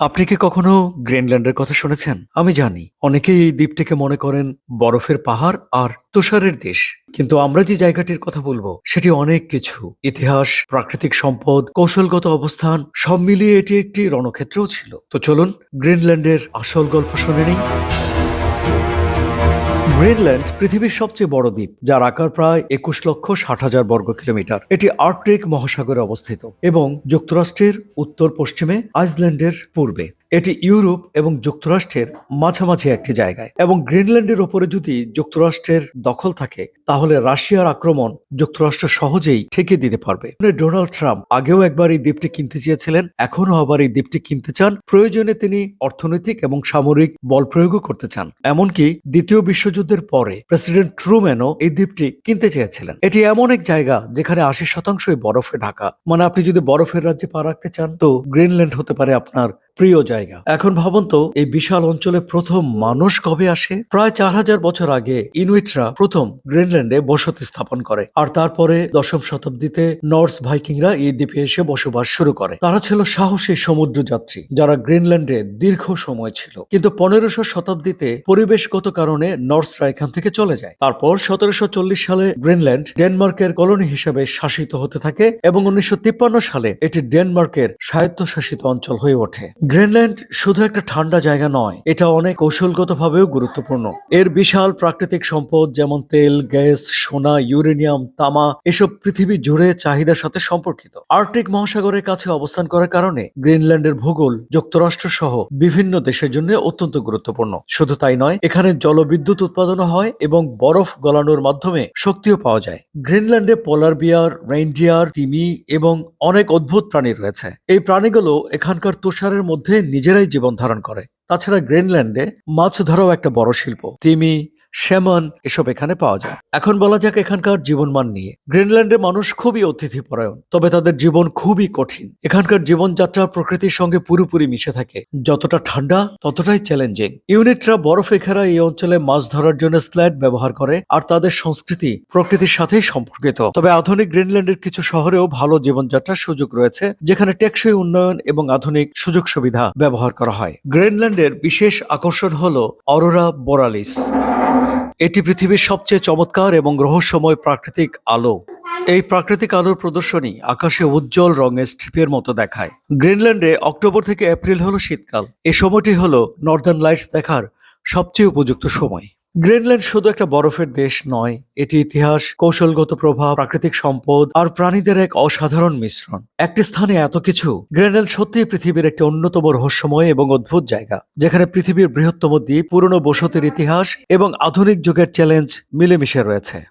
আপনি কি কখনো গ্রিনল্যান্ডের কথা শুনেছেন? আমি জানি। অনেকেই এই দ্বীপটিকে মনে করেন বরফের পাহাড় আর তুষারের দেশ। কিন্তু আমরা যে জায়গাটির কথা বলব, সেটি অনেক কিছু। ইতিহাস, প্রাকৃতিক সম্পদ, কৌশলগত অবস্থান, সব মিলিয়ে এটি একটি রণক্ষেত্রও ছিল। তো চলুন গ্রিনল্যান্ডের আসল গল্প শুনে নিই। গ্রিনল্যান্ড পৃথিবীর সবচেয়ে বড় দ্বীপ, যার আকার প্রায় একুশ লক্ষ ষাট হাজার বর্গ কিলোমিটার। এটি আর্কটিক মহাসাগরে অবস্থিত এবং যুক্তরাষ্ট্রের উত্তর পশ্চিমে আইসল্যান্ডের পূর্বে। এটি ইউরোপ এবং যুক্তরাষ্ট্রের মাঝামাঝি একটি জায়গায়। এবং গ্রিনল্যান্ডের ওপরে যদি যুক্তরাষ্ট্রের দখল থাকে, তাহলে রাশিয়ার আক্রমণ যুক্তরাষ্ট্র সহজেই ঠেকে দিতে পারবে। ডোনাল্ড ট্রাম্প আগেও একবার এই দ্বীপটি কিনতে চেয়েছিলেন, এখনও আবার এই দ্বীপটি কিনতে চান। প্রয়োজনে তিনি অর্থনৈতিক এবং সামরিক বল প্রয়োগও করতে চান। এমনকি দ্বিতীয় বিশ্বযুদ্ধের পরে প্রেসিডেন্ট ট্রুম্যানও এই দ্বীপটি কিনতে চেয়েছিলেন। এটি এমন এক জায়গা যেখানে আশি শতাংশই বরফে ঢাকা। মানে আপনি যদি বরফের রাজ্যে পা রাখতে চান, তো গ্রিনল্যান্ড হতে পারে আপনার প্রিয় জায়গা। এখন ভাবুন তো, এই বিশাল অঞ্চলে প্রথম মানুষ কবে আসে? প্রায় চার হাজার বছর আগে ইনুইটরা প্রথম গ্রিনল্যান্ডে বসতি স্থাপন করে। আর তারপরে দশম শতাব্দীতে নর্স ভাইকিংরা এই দ্বীপে এসে বসবাস শুরু করে। তারা ছিল সাহসী সমুদ্র যাত্রী যারা গ্রিনল্যান্ডে দীর্ঘ সময় ছিল। কিন্তু পনেরোশো শতাব্দীতে পরিবেশগত কারণে নর্সরা এখান থেকে চলে যায়। তারপর সতেরোশো চল্লিশ সালে গ্রিনল্যান্ড ডেনমার্কের কলোনি হিসেবে শাসিত হতে থাকে এবং উনিশশো তিপ্পান্ন সালে এটি ডেনমার্কের স্বায়ত্তশাসিত অঞ্চল হয়ে ওঠে। গ্রিনল্যান্ড শুধু একটা ঠান্ডা জায়গা নয়, এটা অনেক কৌশলগতভাবেও গুরুত্বপূর্ণ। এর বিশাল প্রাকৃতিক সম্পদ যেমন তেল, গ্যাস, সোনা, ইউরেনিয়াম, তামা, এসব পৃথিবী জুড়ে চাহিদার সাথে সম্পর্কিত। আর্কটিক মহাসাগরের কাছে অবস্থান করার কারণে গ্রিনল্যান্ডের ভূগোল, যুক্তরাষ্ট্র সহ বিভিন্ন দেশের জন্য অত্যন্ত গুরুত্বপূর্ণ। শুধু তাই নয়, এখানে জলবিদ্যুৎ উৎপাদন হয় এবং বরফ গলানোর মাধ্যমে শক্তিও পাওয়া যায়। গ্রিনল্যান্ডে পোলার বিয়ার, রেইনডিয়ার, তিমি এবং অনেক অদ্ভুত প্রাণী রয়েছে। এই প্রাণীগুলো এখানকার তুষারের মধ্যে নিজেরাই জীবন ধারণ করে। তাছাড়া গ্রিনল্যান্ডে মাছ ধরাও একটা বড় শিল্প। তিমি শ্যামন, এসব এখানে পাওয়া যায়। এখন বলা যাক এখানকার জীবনমান নিয়ে। গ্রিনল্যান্ডের মানুষ খুবই অতিথিপরায়ণ, তবে তাদের জীবন খুবই কঠিন। এখানকার জীবনযাত্রা প্রকৃতির সঙ্গে পুরোপুরি মিশে থাকে। যতটা ঠান্ডা, ততটাই চ্যালেঞ্জিং। ইউনিটরা বরফে ঘেরা এই অঞ্চলে মাছ ধরার জন্য স্ল্যাড ব্যবহার করে, আর তাদের সংস্কৃতি প্রকৃতির সাথেই সম্পর্কিত। তবে আধুনিক গ্রিনল্যান্ডের কিছু শহরেও ভালো জীবনযাত্রার সুযোগ রয়েছে, যেখানে টেকসই উন্নয়ন এবং আধুনিক সুযোগ সুবিধা ব্যবহার করা হয়। গ্রিনল্যান্ডের বিশেষ আকর্ষণ হল অরোরা বোরালিস। এটি পৃথিবীর সবচেয়ে চমৎকার এবং রহস্যময় প্রাকৃতিক আলো। এই প্রাকৃতিক আলোর প্রদর্শনী আকাশে উজ্জ্বল রঙের স্ট্রিপের মতো দেখায়। গ্রিনল্যান্ডে অক্টোবর থেকে এপ্রিল হলো শীতকাল। এ সময়টি হলো নর্দার্ন লাইটস দেখার সবচেয়ে উপযুক্ত সময়। গ্রিনল্যান্ড শুধু একটা বরফের দেশ নয়, এটি ইতিহাস, কৌশলগত প্রভাব, প্রাকৃতিক সম্পদ আর প্রাণীদের এক অসাধারণ মিশ্রণ। একটি স্থানে এত কিছু, গ্রিনল্যান্ড সত্যিই পৃথিবীর একটি অন্যতম রহস্যময় এবং অদ্ভুত জায়গা, যেখানে পৃথিবীর বৃহত্তম দ্বীপ, পুরনো বসতির ইতিহাস এবং আধুনিক যুগের চ্যালেঞ্জ মিলেমিশে রয়েছে।